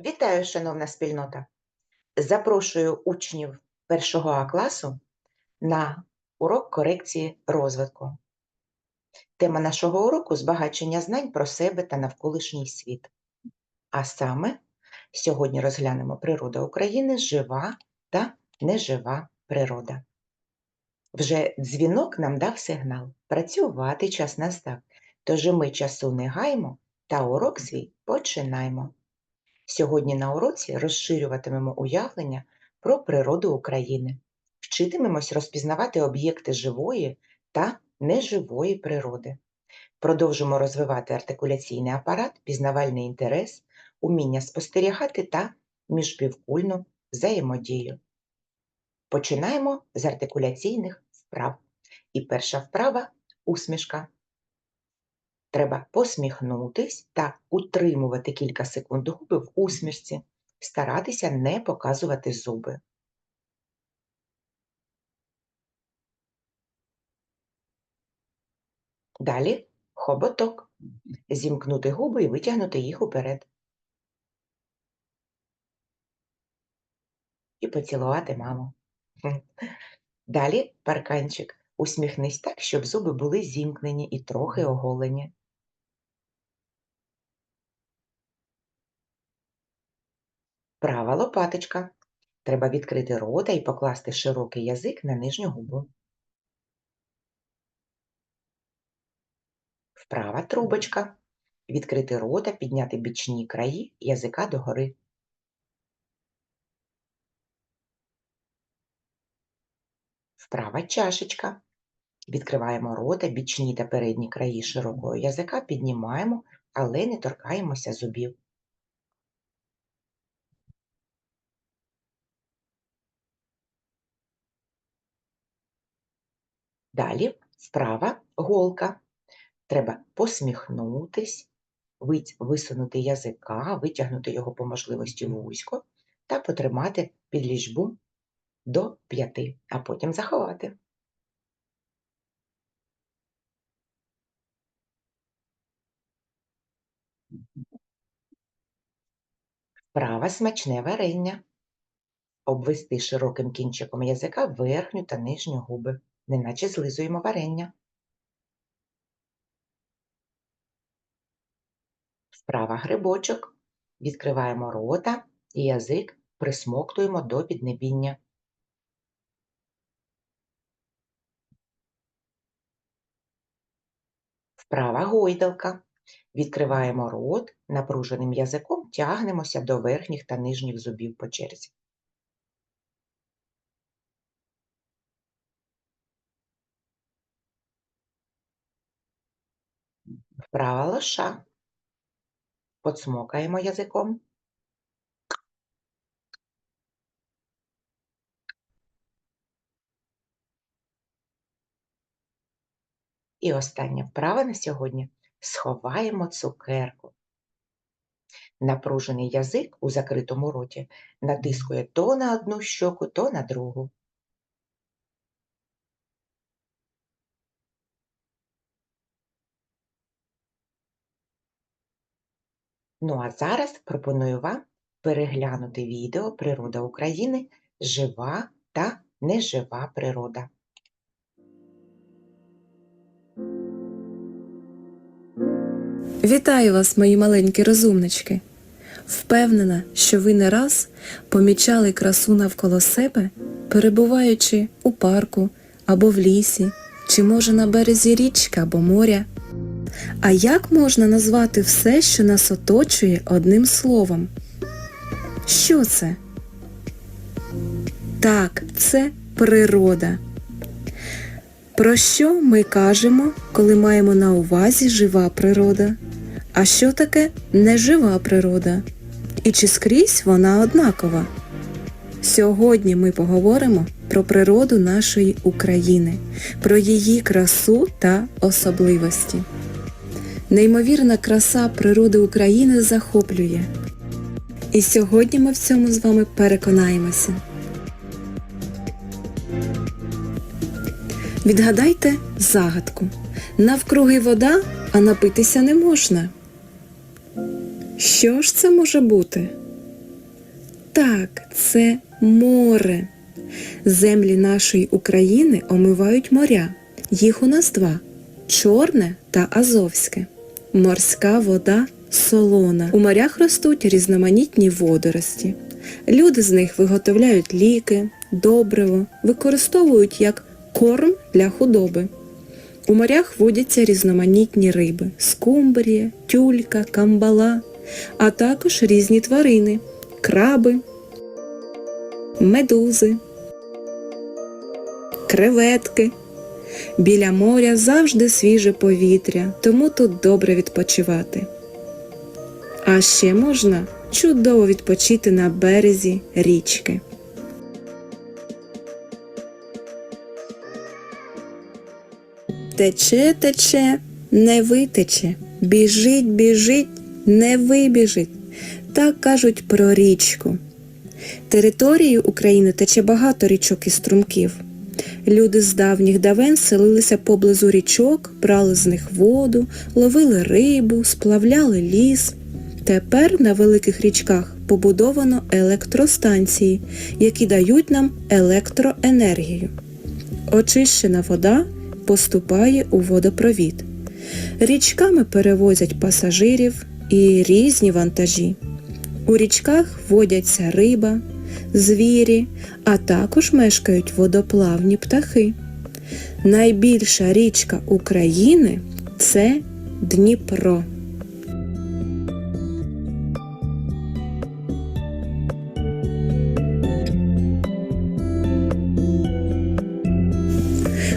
Вітаю, шановна спільнота! Запрошую учнів 1 А класу на урок корекції розвитку. Тема нашого уроку збагачення знань про себе та навколишній світ. А саме сьогодні розглянемо природа України, жива та нежива природа. Вже дзвінок нам дав сигнал. Працювати час настав, тож і ми часу не гаймо та урок свій починаємо. Сьогодні на уроці розширюватимемо уявлення про природу України, вчитимемось розпізнавати об'єкти живої та неживої природи. Продовжимо розвивати артикуляційний апарат, пізнавальний інтерес, уміння спостерігати та міжпівкульну взаємодію. Починаємо з артикуляційних вправ. І перша вправа усмішка. Треба посміхнутись та утримувати кілька секунд губи в усмішці, старатися не показувати зуби. Далі хоботок. Зімкнути губи і витягнути їх уперед. І поцілувати маму. Далі парканчик. Усміхнись так, щоб зуби були зімкнені і трохи оголені. Права лопаточка. Треба відкрити рота і покласти широкий язик на нижню губу. Вправа трубочка. Відкрити рота, підняти бічні краї язика догори. Вправа чашечка. Відкриваємо рота, бічні та передні краї широкого язика, піднімаємо, але не торкаємося зубів. Далі вправа голка. Треба посміхнутись, висунути язика, витягнути його по можливості вузько та потримати під ліжбу до п'яти, а потім заховати. Вправа смачне варення. Обвести широким кінчиком язика верхню та нижню губи, неначе злизуємо варення. Вправа грибочок. Відкриваємо рота і язик присмоктуємо до піднебіння. Вправа гойдалка. Відкриваємо рот, напруженим язиком тягнемося до верхніх та нижніх зубів по черзі. Вправа лоша. Подсмокаємо язиком. І остання вправа на сьогодні сховаємо цукерку. Напружений язик у закритому роті натискує то на одну щоку, то на другу. Ну а зараз пропоную вам переглянути відео Природа України жива та нежива природа. Вітаю вас, мої маленькі розумнички. Впевнена, що ви не раз помічали красу навколо себе, перебуваючи у парку або в лісі, чи може на березі річки або моря. А як можна назвати все, що нас оточує одним словом? Що це? Так, це природа. Про що ми кажемо, коли маємо на увазі жива природа? А що таке нежива природа? І чи скрізь вона однакова? Сьогодні ми поговоримо про природу нашої України, про її красу та особливості. Неймовірна краса природи України захоплює. І сьогодні ми в цьому з вами переконаємося. Відгадайте загадку. Навкруги вода, а напитися не можна. Що ж це може бути? Так, це море. Землі нашої України омивають моря. Їх у нас два чорне та азовське. Морська вода солона. У морях ростуть різноманітні водорості. Люди з них виготовляють ліки, добриво, використовують як корм для худоби. У морях водяться різноманітні риби скумбрія, тюлька, камбала, а також різні тварини краби, медузи, креветки. Біля моря завжди свіже повітря, тому тут добре відпочивати. А ще можна чудово відпочити на березі річки. Тече, тече, не витече, біжить, біжить, не вибіжить. Так кажуть про річку. Територією України тече багато річок і струмків. Люди з давніх давен селилися поблизу річок, брали з них воду, ловили рибу, сплавляли ліс. Тепер на великих річках побудовано електростанції, які дають нам електроенергію. Очищена вода поступає у водопровід. Річками перевозять пасажирів і різні вантажі. У річках водяться риба, звірі, а також мешкають водоплавні птахи. Найбільша річка України це Дніпро.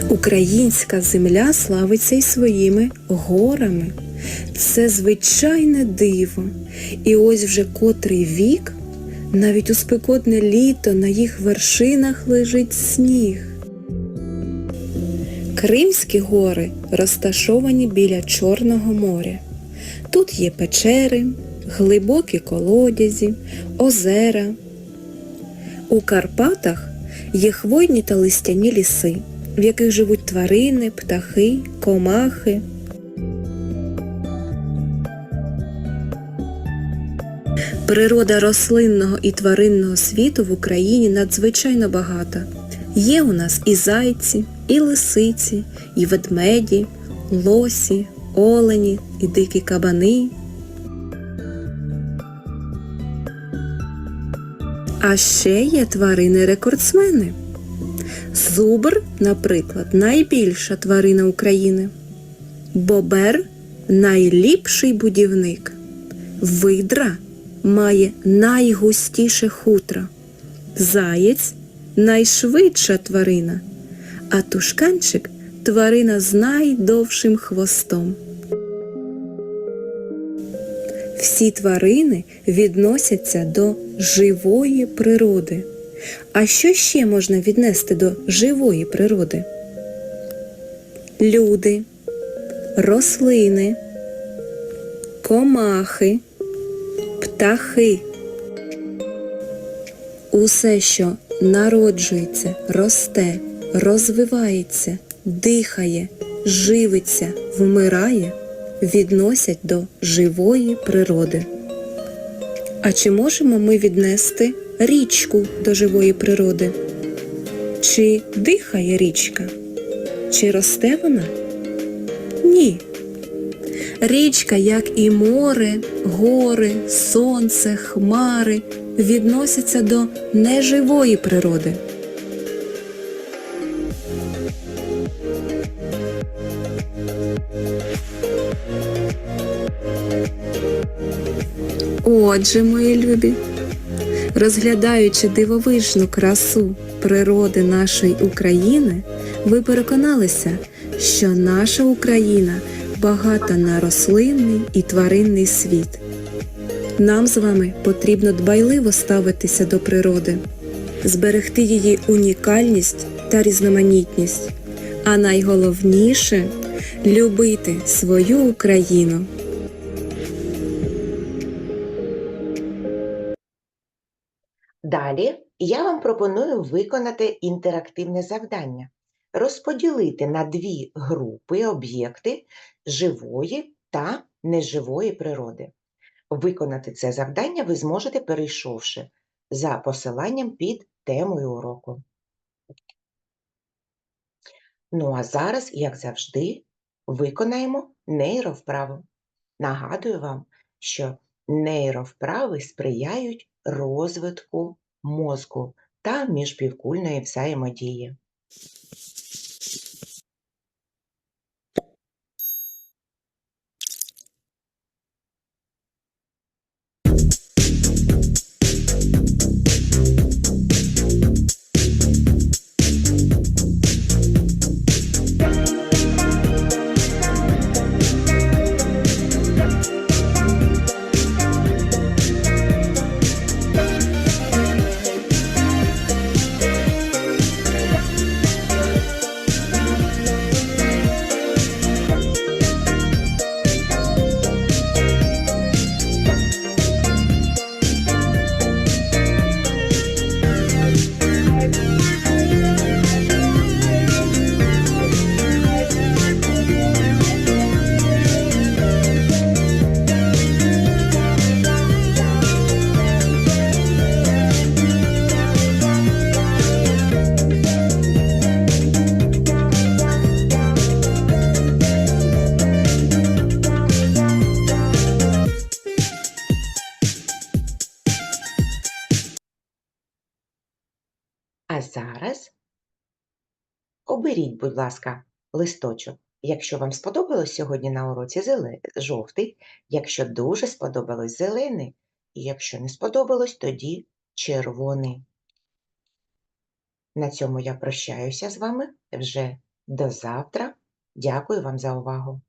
Українська земля славиться й своїми горами. Це звичайне диво. І ось вже котрий вік, навіть у спекотне літо на їх вершинах лежить сніг. Кримські гори розташовані біля Чорного моря. Тут є печери, глибокі колодязі, озера. У Карпатах є хвойні та листяні ліси, в яких живуть тварини, птахи, комахи. Природа рослинного і тваринного світу в Україні надзвичайно багата. Є у нас і зайці, і лисиці, і ведмеді, лосі, олені, і дикі кабани. А ще є тварини-рекордсмени. Зубр, наприклад, найбільша тварина України. Бобер найліпший будівник. Видра має найгустіше хутро. Заєць найшвидша тварина, а тушканчик тварина з найдовшим хвостом. Всі тварини відносяться до живої природи. А що ще можна віднести до живої природи? Люди, рослини, комахи, птахи. Усе, що народжується, росте, розвивається, дихає, живиться, вмирає, відносять до живої природи. А чи можемо ми віднести річку до живої природи? Чи дихає річка? Чи росте вона? Ні. Річка, як і море, гори, сонце, хмари, відносяться до неживої природи. Отже, мої любі, розглядаючи дивовижну красу природи нашої України, ви переконалися, що наша Україна багата на рослинний і тваринний світ. Нам з вами потрібно дбайливо ставитися до природи, зберегти її унікальність та різноманітність, а найголовніше любити свою Україну. Далі я вам пропоную виконати інтерактивне завдання. Розподілити на дві групи об'єкти живої та неживої природи. Виконати це завдання ви зможете, перейшовши за посиланням під темою уроку. Ну а зараз, як завжди, виконаємо нейровправу. Нагадую вам, що нейровправи сприяють розвитку мозку та міжпівкульної взаємодії. Будь ласка, листочок. Якщо вам сподобалось сьогодні на уроці зеле... жовтий, якщо дуже сподобалось зелений, і якщо не сподобалось, тоді червоний. На цьому я прощаюся з вами вже до завтра. Дякую вам за увагу.